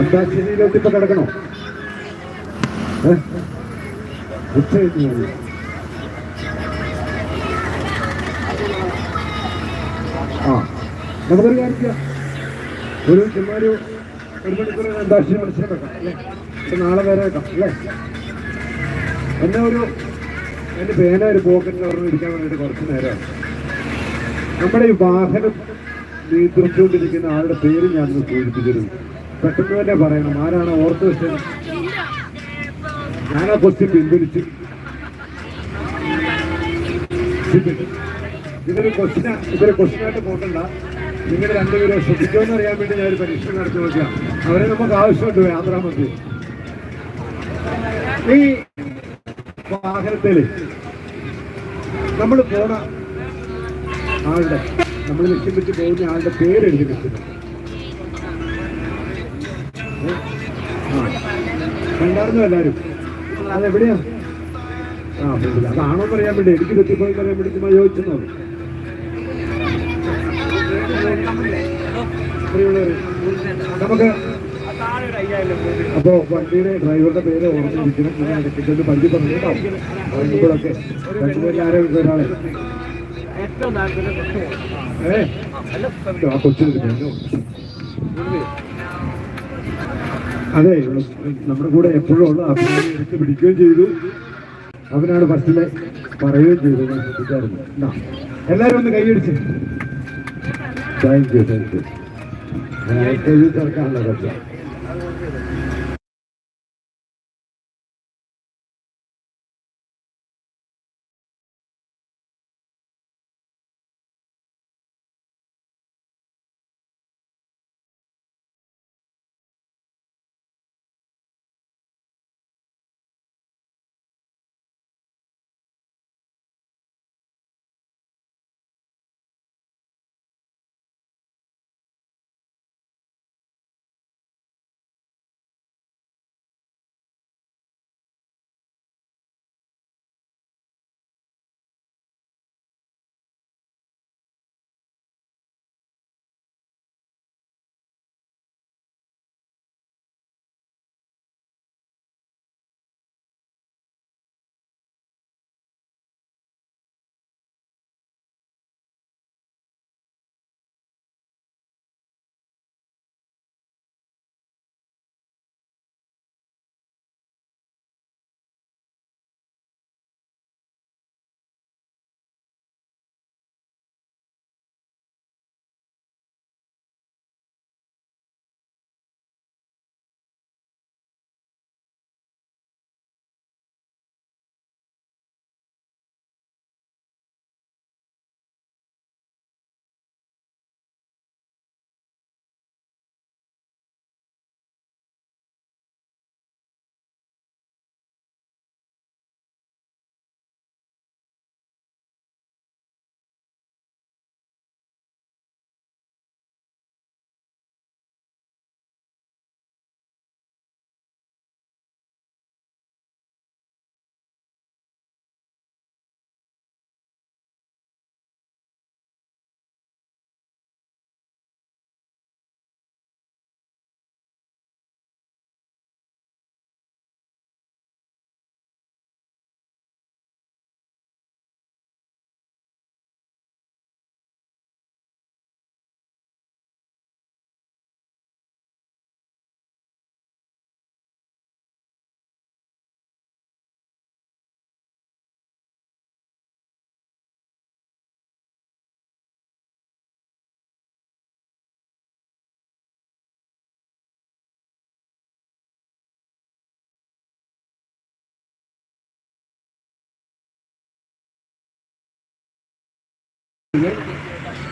അന്താക്ഷരിയിലോട്ട് ഇപ്പൊ കിടക്കണോ? ഉച്ച ആ ഒരു ചുമ്മാ ഒരു മണിക്കൂർ അന്താക്ഷരി മത്സരം വെക്കാം അല്ലേ? നാളെ വരെ വെക്കാം അല്ലേ? എന്നെ ഒരു പേന ഒരു പോക്കറ്റിൽ പറഞ്ഞു ഇരിക്കാൻ കുറച്ച് നേരമാണ് നമ്മുടെ ഈ വാഹനം നിയന്ത്രിച്ചുകൊണ്ടിരിക്കുന്ന ആളുടെ പേര് ഞാൻ സൂചിപ്പിച്ചിരുന്നു. പെട്ടെന്ന് തന്നെ പറയണം. ആരാണ് ഓർത്ത് വെച്ചത് ആ ക്വസ്റ്റ്യൻ പിൻവലിച്ചു ഇതൊരു ക്വസ്റ്റ്യൻ ഇതൊരു ക്വസ്റ്റ്യനായിട്ട് പോകണ്ട. നിങ്ങൾ രണ്ടുപേരും ശ്രദ്ധിക്കുമെന്ന് അറിയാൻ വേണ്ടി ഞാൻ ഒരു പരീക്ഷ നടത്തി നോക്കാം അവരെ നമുക്ക് ആവശ്യമുണ്ട് യാത്രാമന്ത്രി ഈ വാഹനത്തിൽ നമ്മൾ പോണ ആളുടെ നമ്മൾ ലക്ഷ്യം വെച്ച് പോകുന്ന ആളുടെ പേര് എഴുതി വെച്ചിട്ടുണ്ട്. കണ്ടായിരുന്നു എല്ലാവരും അതെവിടെയാ ആ ഫ്രണ്ടിൽ പറയാൻ വേണ്ടി. എനിക്ക് തെറ്റിപ്പോയി പറയാൻ വേണ്ടി ചോദിച്ചെന്നു. നമുക്ക് അപ്പോ വണ്ടിയുടെ ഡ്രൈവറുടെ പേര് ഓർമ്മിച്ചിരിക്കണം ഇടയ്ക്കൊന്ന് പരിചയപ്പെടുന്നു കേട്ടോ വരുമ്പോഴൊക്കെ രണ്ടുപേരും ആരോ ഒരാളെ? ഏ? ആ കൊച്ചിന് അതെ നമ്മുടെ കൂടെ എപ്പോഴും ഉള്ള അഭിനയം എടുത്ത് പിടിക്കുകയും ചെയ്തു. അവനാണ് ഫസ്റ്റിലെ പറയുകയും ചെയ്തു ഞാൻ എല്ലാവരും ഒന്ന് കൈയടിച്ച് താങ്ക് യു താങ്ക് യു എഴുതി ചേർക്കാനുള്ള പറ്റാം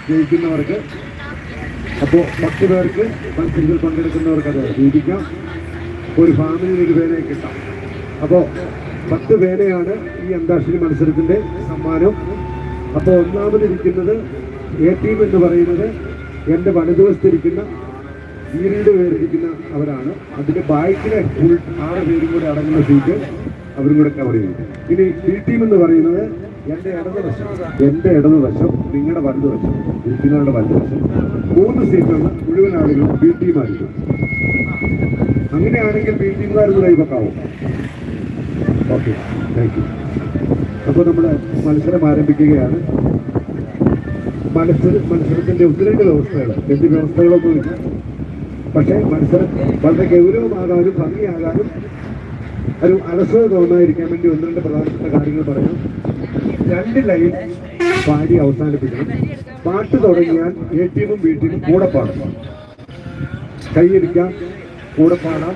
ജയിക്കുന്നവർക്ക് അപ്പോൾ പത്ത് പേർക്ക് മത്സരത്തിൽ പങ്കെടുക്കുന്നവർക്ക് അത് ജീവിക്കാം ഒരു ഫാമിലിയിൽ ഒരു പേനയെ കിട്ടാം. അപ്പോൾ പത്ത് പേനയാണ് ഈ അന്താക്ഷരി മത്സരത്തിന്റെ സമ്മാനം. അപ്പോൾ ഒന്നാമതിരിക്കുന്നത് എ ടീം എന്ന് പറയുന്നത് എന്റെ വലതുവശത്തിരിക്കുന്ന ഈ പേരിരിക്കുന്ന അവരാണ്. അതിന്റെ ബാക്കിലെ ഫുൾ ആറ് പേരും കൂടെ അടങ്ങുന്ന സീറ്റ് അവരും കൂടെ കവർ ചെയ്യും. ഇനി ബി ടീം എന്ന് പറയുന്നത് എന്റെ ഇടതുവശം എന്റെ ഇടതുവശം നിങ്ങളുടെ വലതുവശം ഇരിക്കുന്നവരുടെ വലതുവശം മൂന്ന് സീറ്റുകൾ മുഴുവൻ ആളുകളും ബി ടീമായിരിക്കും അങ്ങനെയാണെങ്കിൽ ബി ടീമുകാർ കൂടെ ഇവക്കാവും ഓക്കെ താങ്ക് യു അപ്പോൾ നമ്മൾ മത്സരം ആരംഭിക്കുകയാണ്. മത്സര മത്സരത്തിന്റെ ഒന്ന് വ്യവസ്ഥകൾ എന്ത് വ്യവസ്ഥകളൊന്നുമില്ല. പക്ഷേ മത്സരം വളരെ ഗൗരവമാകാനും ഭംഗിയാകാനും ഒരു അലസത തോന്നാതിരിക്കാൻ വേണ്ടി ഒന്ന് രണ്ട് പ്രധാനപ്പെട്ട കാര്യങ്ങൾ പറയാം. രണ്ട് ലൈൻ പാടി അവസാനിപ്പിക്കണം. പാട്ട് തുടങ്ങിയാൽ എ ടീമും ബി ടീമും കൂടെ പാടണം കൈയടിക്കാം കൂടെ പാടാം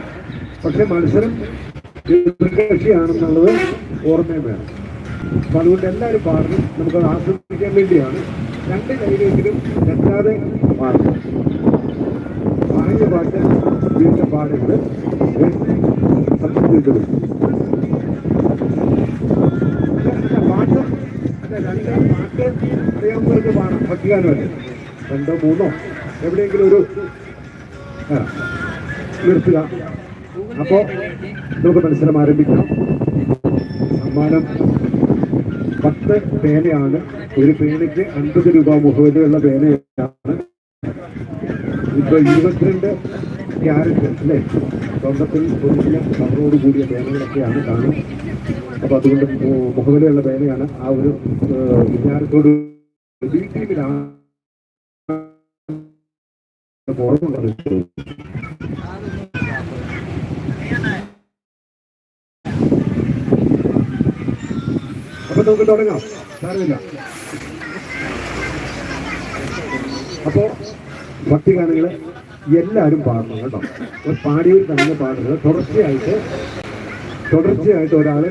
പക്ഷെ മത്സരം എതിർകക്ഷിയാണെന്നുള്ളത് ഓർമ്മയും വേണം. അപ്പൊ അതുകൊണ്ട് എല്ലാവരും പാടണം. നമുക്കത് ആസ്വദിക്കാൻ വേണ്ടിയാണ്. രണ്ട് കൈകളെങ്കിലും തെറ്റാതെ പാടണം. പാടിയ പാട്ട് പാടുന്നത് പാടരുത് സത്യത്തിൽ പാട്ട് അല്ല രണ്ട് പാട്ട് അറിയാവുന്നവർക്ക് പാടാം ഭക്തിഗാനമല്ലേ രണ്ടോ മൂന്നോ? എവിടെയെങ്കിലും ഒരു നിർത്തുക. അപ്പോ നമുക്ക് മത്സരം ആരംഭിക്കാം. സമ്മാനം പത്ത് പേനയാണ്. ഒരു പേനയ്ക്ക് അൻപത് രൂപ മുഖവിലയുള്ള പേനയാണ്. ഇപ്പൊ ഇരുപത്തിരണ്ട് ക്യാരറ്റ് അല്ലേ? സ്വർണത്തിൽ പൊതിഞ്ഞ കൂടിയ പേനകളൊക്കെയാണ് കാണും അപ്പൊ അതുകൊണ്ട് മുഖവിലയുള്ള പേനയാണ് ആ ഒരു വിചാരത്തോട് അപ്പൊ നമുക്ക് തുടങ്ങാം. സാരമില്ല. അപ്പോ ഭക്തിഗാനങ്ങൾ എല്ലാരും പാടണം കേട്ടോ. പാടിയിൽ തന്നെ പാടുന്നത് തുടർച്ചയായിട്ട് തുടർച്ചയായിട്ട് ഒരാൾ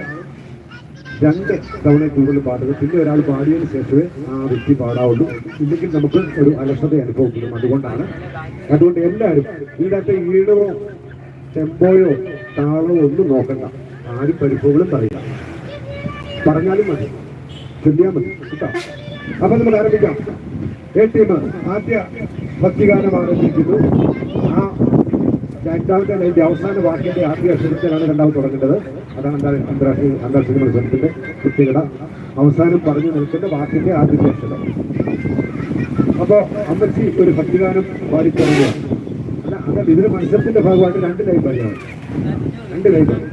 രണ്ട് തവണ കൂടുതൽ പാടുക പിന്നെ ഒരാൾ പാടിയതിന് ശേഷമേ ആ വ്യക്തി പാടാവുള്ളൂ. ഇല്ലെങ്കിൽ നമുക്ക് ഒരു അലസത അനുഭവപ്പെടും. അതുകൊണ്ടാണ്. അതുകൊണ്ട് എല്ലാവരും ഇതിനകത്ത് ഈടവോ ടെമ്പോയോ താളമോ ഒന്നും നോക്കണ്ട. ആരും പരിപ്പുകളും പറയില്ല. പറഞ്ഞാലും മതി. ചൊല്ലിയാൽ മതി. കേട്ടോ? അപ്പൊ നമ്മൾ ആരംഭിക്കാം. ആദ്യ ഭക്തിഗാനം ആരംഭിക്കുന്നു ആ രണ്ടാമത്തെ അതിന്റെ അവസാന വാക്കിന്റെ ആദ്യ അക്ഷരത്തിലാണ് രണ്ടാമത് തുടങ്ങേണ്ടത്. അതാണ് എന്താ അന്താരാഷ്ട്ര അന്താരാഷ്ട്രീയ മത്സരത്തിന്റെ പ്രത്യേകത. അവസാനം പറഞ്ഞു നിൽക്കുന്ന വാക്കിന്റെ ആദ്യത്തെ അക്ഷരം അപ്പോൾ അമ്മച്ചി ഒരു ഭക്തിഗാനം പാടി തുടങ്ങുക അല്ല അങ്ങനെ ഇതിന് മത്സരത്തിന്റെ ഭാഗമായിട്ട് രണ്ട് ലൈൻ പാടിയാണ് രണ്ട് ലൈൻ പാടി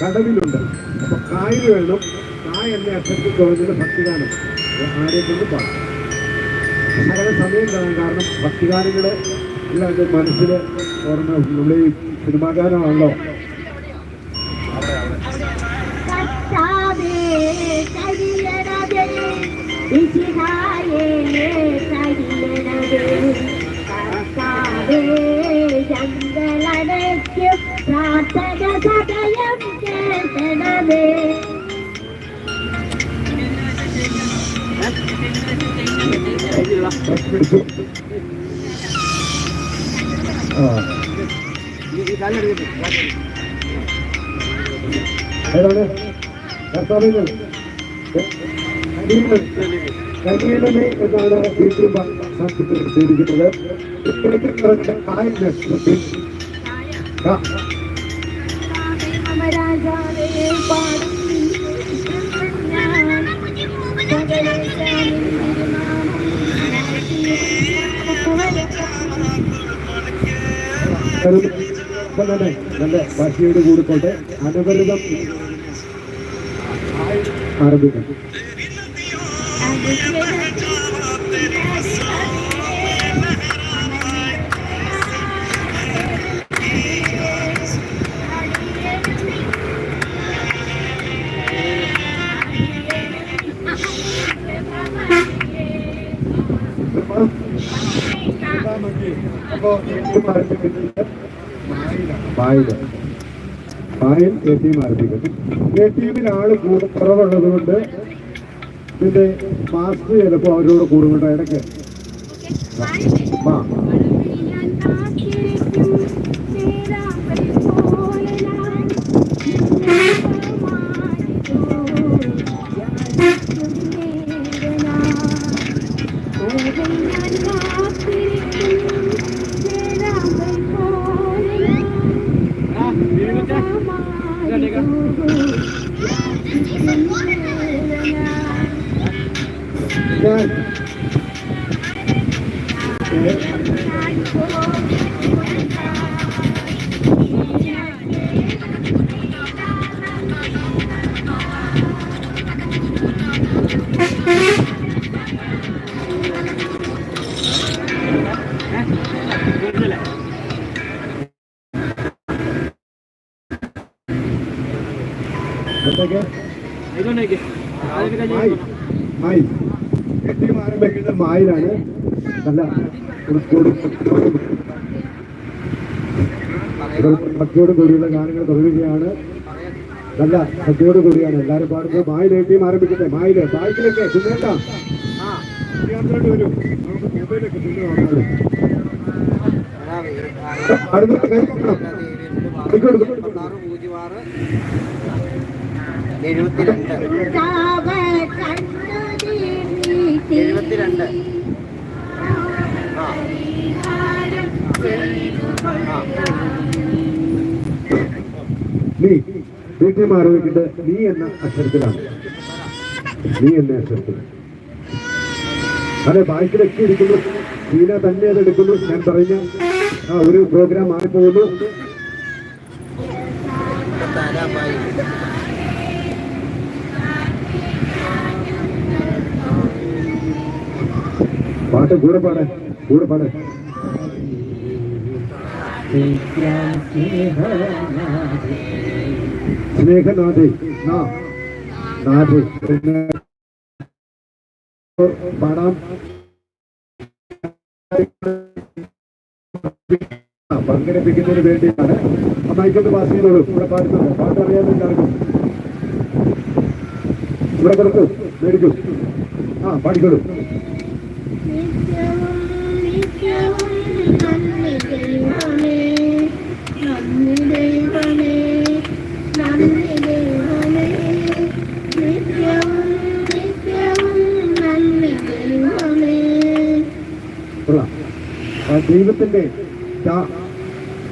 കടവിലുണ്ട് അപ്പൊ കായൽ വേണം. കായ എന്നെ അക്ഷരത്തിൽ തുടങ്ങുന്ന ഭക്തിഗാനം. ആരെയും കൊണ്ട് പാടാം. സകല സമയം കാണാൻ കാരണം ഭക്തിഗാനങ്ങൾ എല്ലാം എന്റെ മനസ്സിൽ ഓർമ്മ ഈ സിനിമാഗാനമാണല്ലോ. പ്രാർത്ഥന ഏതാണ് കർത്താവിന് കരിയണമേ എന്നാണ് വീട്ടിൽ സാക്ഷ്യപ്പെടുത്തിയിരിക്കുന്നത് ഇപ്പോഴത്തെ കായൽ ഒരു ഇപ്പം തന്നെ നല്ല ഭാഷയോട് കൂടിക്കോട്ടെ അനവരതം ആരംഭിക്കും Thank you. അപ്പോ ഏറ്റവും ആരംഭിക്കുന്നത് പായിൽ. പായൽ എ ടീം ആരംഭിക്കുന്നു. എ ആൾ കുറവുള്ളത് കൊണ്ട് ഇതിന്റെ മാസ്ക് ചിലപ്പോ അവരോട് കൂടുന്നുണ്ട്. ഇടയ്ക്ക്. വാ 加油. ഭക്തിയോട് കൂടിയുള്ള ഗാനങ്ങൾ തുടരുകയാണ്. നല്ല ഭക്തിയോട് കൂടിയാണ്. എല്ലാവരും പാടുന്നത് മായിലെ ടീം ആരംഭിക്കട്ടെ? മായിൽ ബാക്കിലൊക്കെ വന്നാലും അടുത്ത കൈ എഴുപത്തിരണ്ട്. എഴുപത്തിരണ്ട്. നീ വീട്ടിൽ മാറിയിട്ട് നീ എന്ന അക്ഷരത്തിലാണ്. നീ എന്ന അക്ഷരത്തിൽ. അതെ ബാക്കിലൊക്കെ ഇരിക്കുന്നു. സീന തന്നെ അത് എടുക്കുന്നു. ഞാൻ പറഞ്ഞ ആ ഒരു പ്രോഗ്രാം മാറിപ്പോകുന്നു പാട്ട് കൂടെ പാടാൻ കൂടെ പാടാൻ സ്നേഹനാഥേ നാ നാഥേ പിന്നെ പാടാം ആ, പങ്കെടുപ്പിക്കുന്നതിന് വേണ്ടിയാണ് അമ്മയ്ക്കൊന്ന് പാസ് ചെയ്തോളൂ ഇവിടെ പാടുന്നത് പാട്ട് അറിയാതെ എല്ലാവർക്കും ഇവിടെ കൊടുക്കൂ മേടിക്കൂ ആ പാടിക്കോളൂ നിത്യവും നിത്യവും നന്ദി ദൈവമേ നന്ദി ദൈവമേ നന്ദി ദൈവമേ നിത്യവും നിത്യവും നന്ദി ദൈവമേ. ആ ദൈവത്തിന്റെ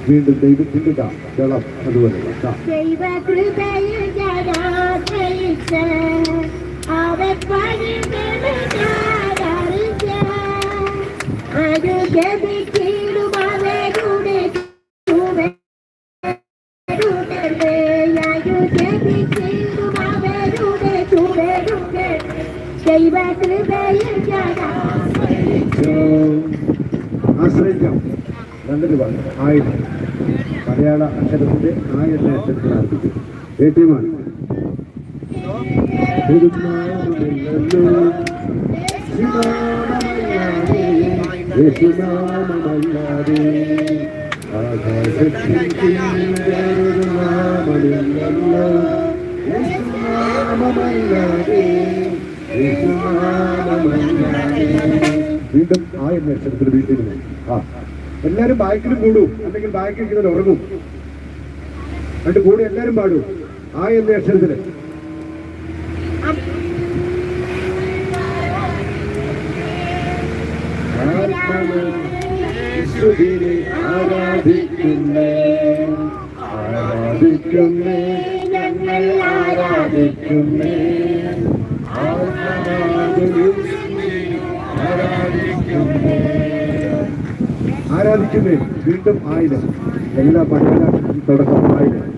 വീണ്ടും ദൈവത്തിന്റെ ജലം അതുപോലെ. ചാ ദൈവകൃപയിൽ ജടാശ്രയിച്ച് അവർ അനുജപിച്ചിടും എ വീണ്ടും ആ എന്ന അക്ഷരത്തിൽ വീട്ടിൽ ആ. എല്ലാരും ബാക്കിലും കൂടും. അല്ലെങ്കിൽ ബാക്കിൽ ഇങ്ങനെ ഉറങ്ങും. എന്നിട്ട് കൂടെ എല്ലാരും പാടും. ആ എന്ന അക്ഷരത്തിൽ ആരാധിക്കുന്നേ. വീണ്ടും ആയിരം എല്ലാ ഭക്ഷണ തുടക്കം ആയിരം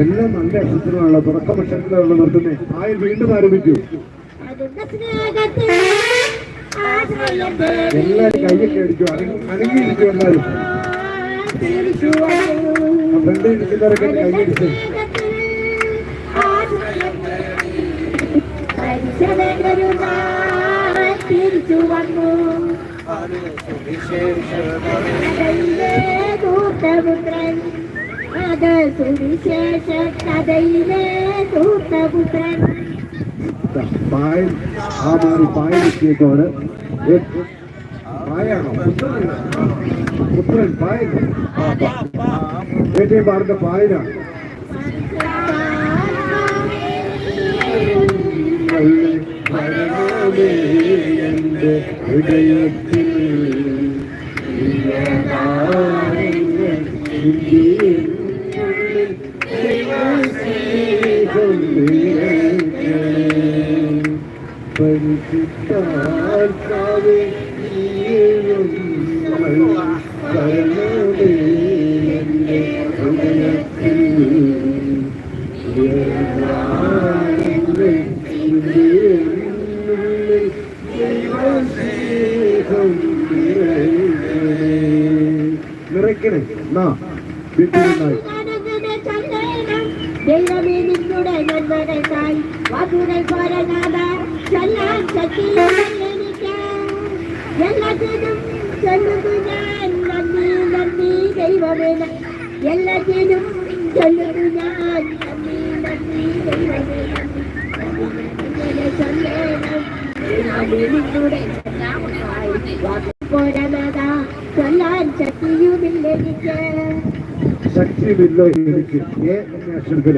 എല്ലാം നല്ല അക്ഷരത്തിലുള്ള തുടക്കം അക്ഷരത്തിലുള്ള നിർത്തുന്നേ ആയിൽ വീണ്ടും തേടി എല്ലാവരും കൈയൊക്കെ അടിക്കും. അനങ്ങി അനങ്ങിയിരിക്കും എല്ലാവരും. ഇരിക്കുന്നവരൊക്കെ ഒന്ന് കൈയടിച്ച് തിരിച്ചു വന്നു ദൂതപുത്രൻ അത് സുവിശേഷ കഥയിലെ ദൂതപുത്രൻ പായൽ ആ മാറി പായലെത്തിയതോട് പായാണോ பாயாணம் புத்திரன் பாயணும் வேட்டை பாரத பாயிரம் എല്ലാത്തിനും ചൊല്ലുന്നു ഞാൻ നന്ദി നന്ദി ദൈവമേ ന- എല്ലാത്തിനും ചൊല്ലുന്നു ഞാൻ നന്ദി നന്ദി ദൈവമേ നന്ദി. ഇങ്ങനെ ചൊല്ലണം. ദൈവമേ നിന്നുടെ നന്മകൾക്കായി വാക്കുകൾ പോരനാഥ ചൊല്ലാൻ ശക്തിയുമില്ലെനിക്ക് ശക്തിയുമില്ലോ എനിക്ക് എന്ന അക്ഷരത്തിൽ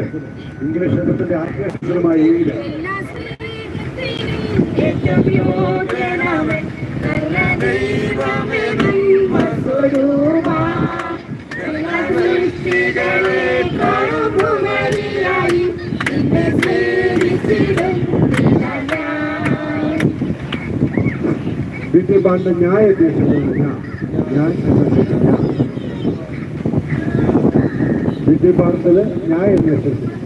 ഇംഗ്ലീഷ് അക്ഷരത്തിന്റെ ആദ്യ അക്ഷരമായ ഏയിൽ വീട്ടിൽ പാടുന്ന ന്യായ ഉദ്ദേശിക്കുന്നത് ഞാൻ ഞാൻ എന്ന അക്ഷരത്തിൽ ഞാൻ. വീട്ടിൽ പാടുന്നത് ന്യായ എന്ന അക്ഷരത്തിൽ സ്തു.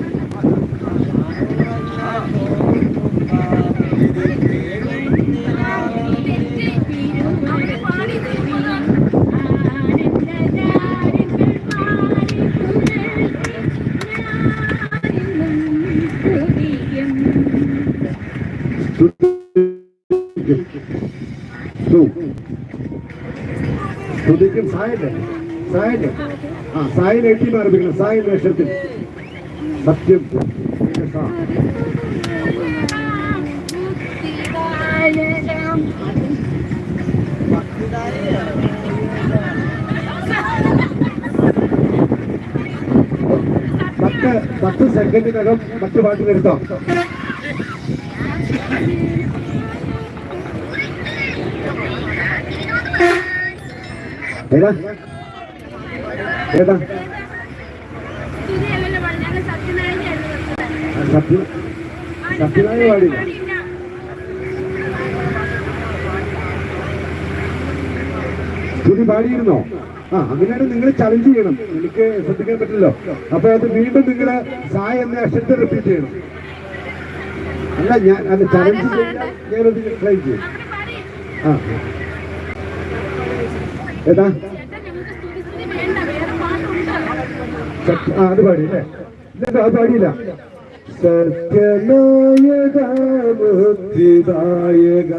സ്തുതിക്കും സായല്ലേ സായല്ലേ ആ സായൻ എഴുതി ആരംഭിക്കണം സായ എന്ന അക്ഷരത്തിൽ സത്യം സാ. പത്ത് സെക്കൻഡിനകം മറ്റു പാട്ട് നിർത്താം. ഏതാ? ഏതാ? സത്യ. സത്യനായ പാടിയിരുന്നോ? ആ അങ്ങനെയാണ് നിങ്ങൾ ചലഞ്ച് ചെയ്യണം. എനിക്ക് ശ്രദ്ധിക്കാൻ പറ്റില്ലല്ലോ. അപ്പൊ അത് വീണ്ടും നിങ്ങൾ സായ എന്ന അക്ഷരത്തെ റിപ്പീറ്റ് ചെയ്യണം. അല്ല ഞാൻ അത് ചലഞ്ച് ചെയ്യാം ഞാനത് ട്രൈ ചെയ്യും. ആ. ഏതാ? ആ അത് പാടി അല്ലേ? ഇല്ല അത് പാടിയില്ല. സത്യനായക മുക്തിദായക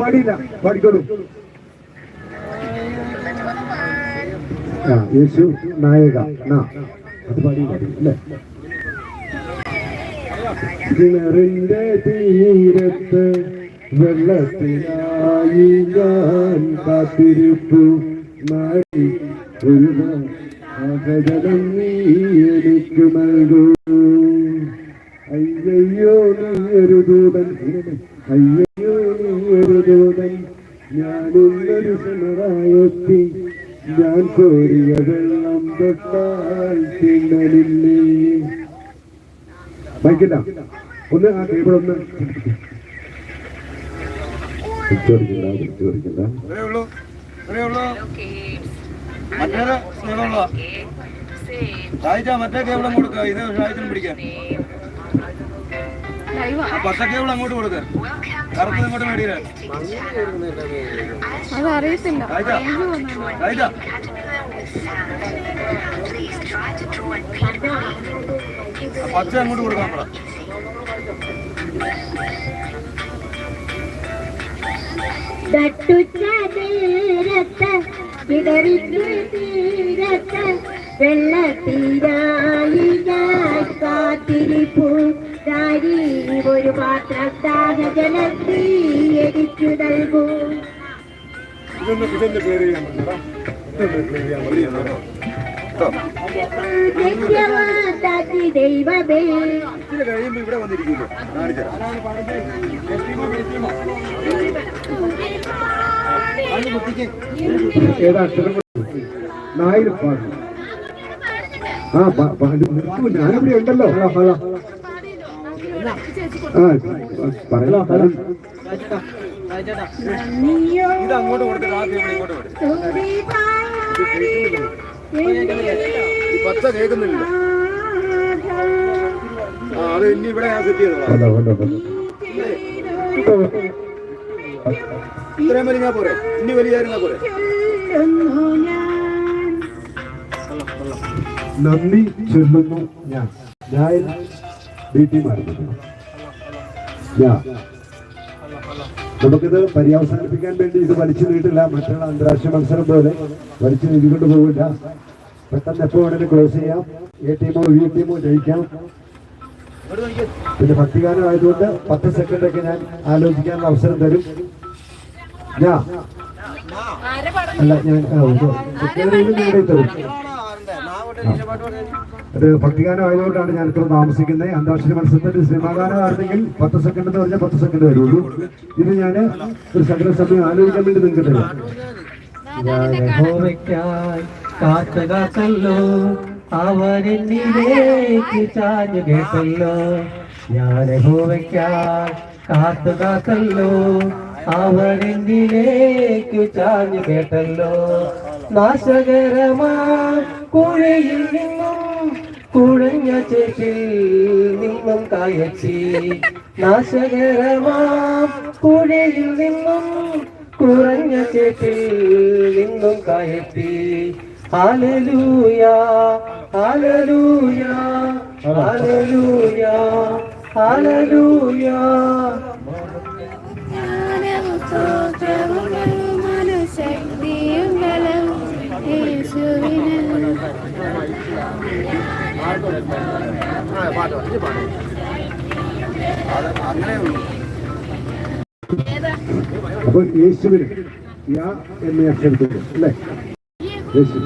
പാടിയില്ല പാടിക്കോളൂ. ആ യേശു നായക. നാ അത് പാടിയില്ല അല്ലേ? കിണറിന്റെ തീരത്ത് വെള്ളത്തിനായി ഞാൻ കാത്തിരിപ്പു. നായി ഒരു നീ എനിക്ക് നൽകൂ. ഒരു ദൂതൻ. അയ്യോ നീ ഒരു ദൂതൻ. ഞാനൊരു സമറായെത്തി ഞാൻ കോരിയ വെള്ളം തൊട്ടാൽ തിന്നലില്ലേ? വായിക്കണ്ട ഒന്ന് ആ ടേബിൾ ഒന്ന് സ്നേഹമുള്ള ഷായിച്ച മറ്റേ കേബിൾ അങ്ങോട്ട് കൊടുക്കുക ഇത് ഷായിച്ചിനും പിടിക്കാൻ ആ പച്ച കേബിൾ അങ്ങോട്ട് കൊടുക്കുക കറുത്തത് ഇങ്ങോട്ട് മേടിയില്ല അതറിയത്തില്ല പച്ച അങ്ങോട്ട് തീരത്ത് തീരത്ത് വെള്ളത്തീരായി ഞാൻ കാത്തിരിപ്പു. ദാരി ഒരു പാത്രം ദാഹജലത്തി എനിക്ക് നൽകൂ. ഇതൊന്ന് ചെയ്യാൻ ദൈവമേ. കഴിയുമ്പോ ഇവിടെ ഏതാ അക്ഷരം? നായിരം പാടും. ആ നിർത്തൂ, ഞാനിവിടെ ഉണ്ടല്ലോ. പച്ച കേൾക്കുന്നില്ല. ആ അത് ഇനി ഇവിടെ ഞാൻ സെറ്റ് ചെയ്തോളാം. ഇത്രയും വലിയ പോരെ. ഇനി വലിയ പോരെ. നന്ദി ചൊല്ലുന്നു ഞാൻ. ഞാൻ വീട്ടിൽ മാറുന്നത് നമുക്കിത് പര്യവസാനിപ്പിക്കാൻ വേണ്ടി ഇത് വലിച്ചു നീട്ടില്ല. മറ്റുള്ള അന്താരാഷ്ട്ര മത്സരം പോലെ വലിച്ചു നീട്ടിക്കൊണ്ട് പോകില്ല പെട്ടെന്ന് എപ്പോ വേണേലും ക്ലോസ് ചെയ്യാം. എ ടീമോ വി ടീമോ ജയിക്കാം. പിന്നെ ഭക്തികാരം ആയതുകൊണ്ട് പത്ത് സെക്കൻഡൊക്കെ ഞാൻ ആലോചിക്കാനുള്ള അവസരം തരും. അല്ല ഞാൻ നിങ്ങളുടെ തരും. ഇത് ഭക്തിഗാനം ആയതുകൊണ്ടാണ് ഞാൻ ഇത്ര താമസിക്കുന്നത്. അന്താക്ഷരി മത്സരത്തിൽ സിനിമാഗാനം ആയിരുന്നെങ്കിൽ പത്ത് സെക്കൻഡ് എന്ന് പറഞ്ഞാൽ പത്ത് സെക്കൻഡ് വരുള്ളൂ. ഇത് ഞാൻ ഒരു സെക്കൻഡ് സമയം ആലോചിക്കാൻ വേണ്ടി നിൽക്കട്ടെ. കാത്തുകാത്തല്ലോ അവരെന്നിലേക്ക് ചാഞ്ഞു കേട്ടല്ലോ. നാശകരമാ കുഴയിൽ നിന്നും കുഴഞ്ഞ ചേട്ടിൽ നിന്നും കായച്ചി. നാശകരമാം കുഴയിൽ നിന്നും കുറഞ്ഞ ചേട്ടിൽ നിന്നും ഹാലലൂയ ഹാലലൂയ ഹാലലൂയ ഹാലലൂയ. അങ്ങനെ ഉള്ളൂ അപ്പൊ യേശുവിന് യാ എന്നെ അക്ഷരത്തിൽ അല്ലേ? യേശു.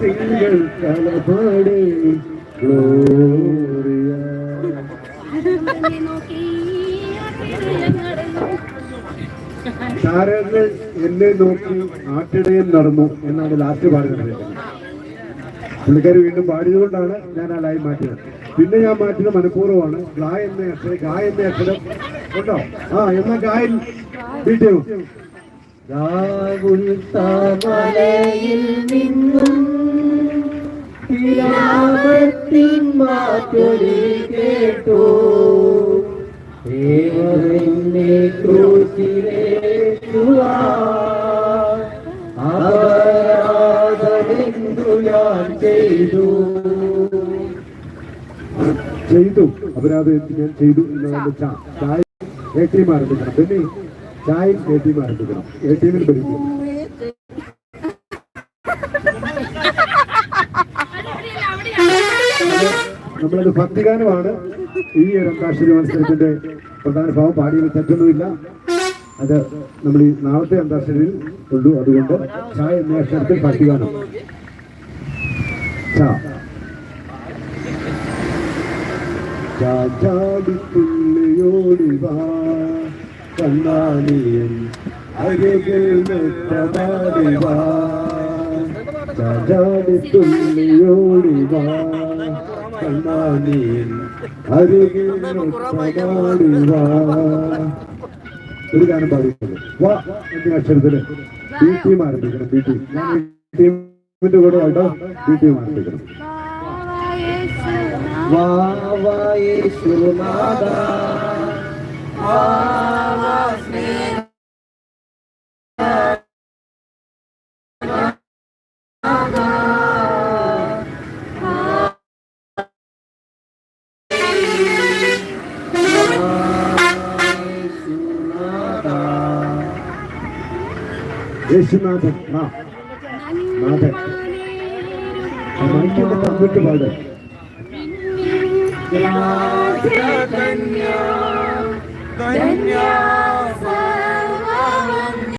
തിങ്കൾ കലപാടി ഗ്ലോറിയ താരങ്ങൾ എന്നെ നോക്കി ആട്ടിടയിൽ നടന്നു എന്നാണ് ലാസ്റ്റ് പാടുന്നത് പുള്ളിക്കാർ വീണ്ടും പാടിയതുകൊണ്ടാണ് ഞാൻ ആ ലൈൻ മാറ്റിയത്. പിന്നെ ഞാൻ മാറ്റിയത് മനഃപൂർവമാണ്. ഗാ എന്ന അക്ഷരം ഗാ എന്ന അക്ഷരം കേട്ടോ ആ എന്നാ ഗായൻ വീട്ടിയോ മാറ്റൊലി കേട്ടു. ഞാൻ ചെയ്തു. ചെയ്തു അപരാധം ഞാൻ ചെയ്തു എന്ന് ചായ എ ടീം ആരംഭിക്കണം. പിന്നെ ചായ എ ടീം ആരംഭിക്കണം. എ ടീമിൽ ഭരിക്കും നമ്മളത് ഭക്തിഗാനമാണ്. ഈ ഒരു അന്താക്ഷരി മത്സരത്തിന്റെ പ്രധാന ഭാവം പാടിയിൽ തെറ്റൊന്നുമില്ല. അത് നമ്മൾ ഈ നാളത്തെ അന്താക്ഷരിയിൽ ഉള്ളൂ അതുകൊണ്ട് ച എന്ന അക്ഷരത്തിൽ പഠിക്കുകയാണ് ചാടിത്തുള്ളിയോടിവാ കണ്ണാലിയൻ അരികിൽ അരികിൽ ഒരു ഗാനം പാടിയിട്ടുണ്ട്. വാ എന്ന അക്ഷരത്തിൽ ബി ടീം ആരംഭിക്കണം ബി ടീം ടീമിന്റെ കൂടെ ആയിട്ടോ ബി ടീം ആരംഭിക്കണം. വാവായേശുനാഥ യേശുനാഥൻ. നാഥൻ. മൈക്കൊക്കെ തന്നിട്ട് പാട്. ധന്യ ധന്യ?